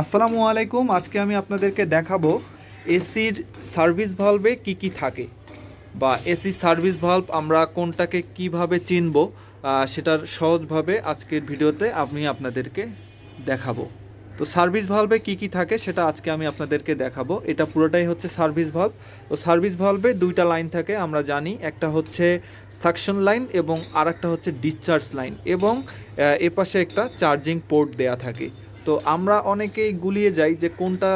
আসসালামু আলাইকুম, আজকে আমি আপনাদেরকে দেখাবো এসির সার্ভিস ভালভে কি কি থাকে। বা এসি সার্ভিস ভালভ আমরা কোনটাকে কীভাবে চিনব সেটার সহজভাবে আজকের ভিডিওতে আমি আপনাদেরকে দেখাবো। তো সার্ভিস ভালভে কি কি থাকে সেটা আজকে আমি আপনাদেরকে দেখাবো। এটা পুরোটাই হচ্ছে সার্ভিস ভালভ তো সার্ভিস ভালভে দুইটা লাইন থাকে, আমরা জানি। একটা হচ্ছে সাকশন লাইন এবং আরেকটা হচ্ছে ডিসচার্জ লাইন এবং এপাশে একটা চার্জিং পোর্ট দেয়া থাকে। তো আমরা অনেকেই গুলিয়ে যাই যে কোনটা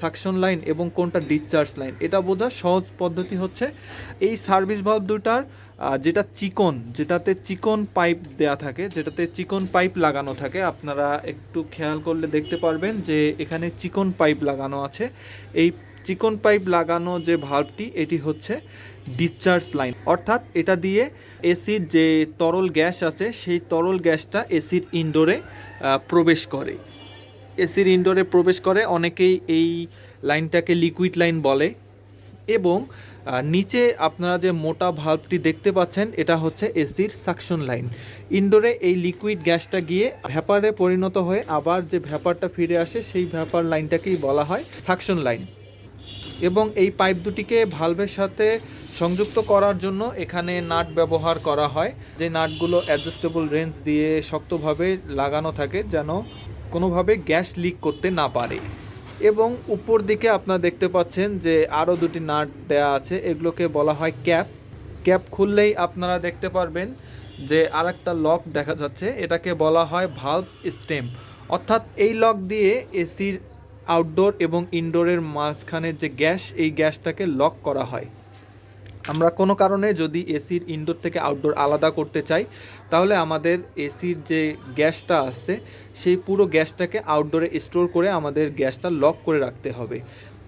সাকশন লাইন এবং কোনটা ডিসচার্জ লাইন এটা বোঝার সহজ পদ্ধতি হচ্ছে এই সার্ভিস ভালভ দুটার যেটা চিকন, যেটাতে চিকন পাইপ দেয়া থাকে, যেটাতে চিকন পাইপ লাগানো থাকে। আপনারা একটু খেয়াল করলে দেখতে পারবেন যে এখানে চিকন পাইপ লাগানো আছে। এই চিকন পাইপ লাগানো যে ভালভটি এটি হচ্ছে ডিসচার্জ লাইন অর্থাৎ এটা দিয়ে এসির যে তরল গ্যাস আছে, সেই তরল গ্যাসটা এসির ইনডোরে প্রবেশ করে। এসির ইনডোরে প্রবেশ করে, অনেকেই এই লাইনটাকে লিকুইড লাইন বলে। এবং নিচে আপনারা যে মোটা ভাল্বটি দেখতে পাচ্ছেন, এটা হচ্ছে এসির সাকশন লাইন ইনডোরে এই লিকুইড গ্যাসটা গিয়ে ভ্যাপারে পরিণত হয়ে আবার যে ভ্যাপারটা ফিরে আসে, সেই ভ্যাপার লাইনটাকেই বলা হয় সাকশন লাইন এবং এই পাইপ দুটিকে ভালভের সাথে সংযুক্ত করার জন্য এখানে নাট ব্যবহার করা হয়। যে নাটগুলো অ্যাডজাস্টেবল রেঞ্জ দিয়ে শক্তভাবে লাগানো থাকে, যেন কোনোভাবে গ্যাস লিক করতে না পারে। এবং উপর দিকে আপনারা দেখতে পাচ্ছেন যে আরও দুটি নাট দেয়া আছে, এগুলোকে বলা হয় ক্যাপ। ক্যাপ খুললেই আপনারা দেখতে পারবেন যে আর একটা লক দেখা যাচ্ছে, এটাকে বলা হয় ভাল্ব স্টেম অর্থাৎ এই লক দিয়ে এসির আউটডোর এবং ইনডোরের মাঝখানে যে গ্যাস, এই গ্যাসটাকে লক করা হয়। আমরা কোনো কারণে যদি এসির ইনডোর থেকে আউটডোর আলাদা করতে চাই, তাহলে আমাদের এসির যে গ্যাসটা আসছে সেই পুরো গ্যাসটাকে আউটডোরে স্টোর করে আমাদের গ্যাসটা লক করে রাখতে হবে।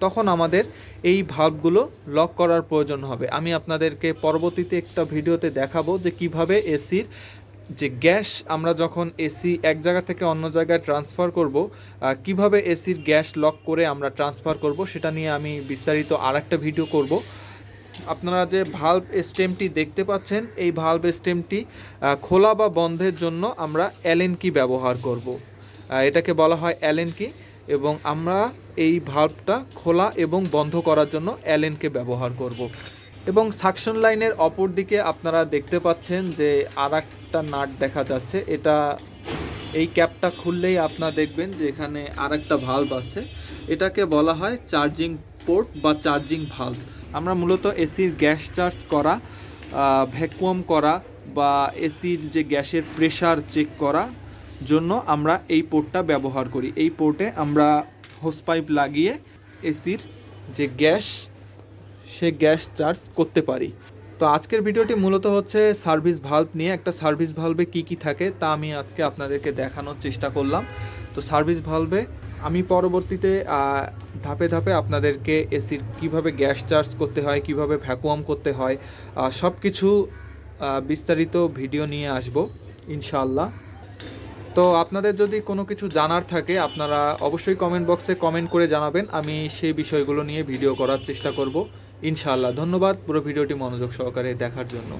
তখন আমাদের এই ভাল্বগুলো লক করার প্রয়োজন হবে। আমি আপনাদেরকে পরবর্তীতে একটা ভিডিওতে দেখাবো যে কীভাবে এসির যে গ্যাস, আমরা যখন এসি এক জায়গা থেকে অন্য জায়গায় ট্রান্সফার করব কীভাবে এসির গ্যাস লক করে আমরা ট্রান্সফার করব, সেটা নিয়ে আমি বিস্তারিত আরেকটা ভিডিও করব। আপনারা যে ভাল্ব স্টেমটি দেখতে পাচ্ছেন, এই ভাল্ব স্টেমটি খোলা বা বন্ধের জন্য আমরা অ্যালেন কি ব্যবহার করব। এটাকে বলা হয় অ্যালেন কি এবং আমরা এই ভাল্বটা খোলা এবং বন্ধ করার জন্য অ্যালেনকে ব্যবহার করব। এবং সাকশন লাইনের অপর দিকে আপনারা দেখতে পাচ্ছেন যে আর একটা নাট দেখা যাচ্ছে। এটা এই ক্যাপটা খুললেই আপনারা দেখবেন যে এখানে আর একটা ভাল্ব আছে। এটাকে বলা হয় চার্জিং পোর্ট বা চার্জিং ভাল্ব আমরা মূলত এসির গ্যাস চার্জ করা ভ্যাকুয়াম করা বা এসির যে গ্যাসের প্রেশার চেক করা জন্য আমরা এই পোর্টটা ব্যবহার করি। এই পোর্টে আমরা হোস পাইপ লাগিয়ে এসির যে গ্যাস, সে গ্যাস চার্জ করতে পারি। তো আজকের ভিডিওটি মূলত হচ্ছে সার্ভিস ভাল্ব নিয়ে, একটা সার্ভিস ভাল্বে কি কি থাকে তা আমি আজকে আপনাদেরকে দেখানোর চেষ্টা করলাম। তো সার্ভিস ভাল্বে আমি পরবর্তীতে ধাপে ধাপে আপনাদেরকে এসির কীভাবে গ্যাস চার্জ করতে হয়, কীভাবে ভ্যাকুয়াম করতে হয় সব কিছু বিস্তারিত ভিডিও নিয়ে আসব, ইনশাআল্লাহ। তো আপনাদের যদি কোনো কিছু জানার থাকে, আপনারা অবশ্যই কমেন্ট বক্সে কমেন্ট করে জানাবেন, আমি সেই বিষয়গুলো নিয়ে ভিডিও করার চেষ্টা করব, ইনশাআল্লাহ। ধন্যবাদ পুরো ভিডিওটি মনোযোগ সহকারে দেখার জন্য।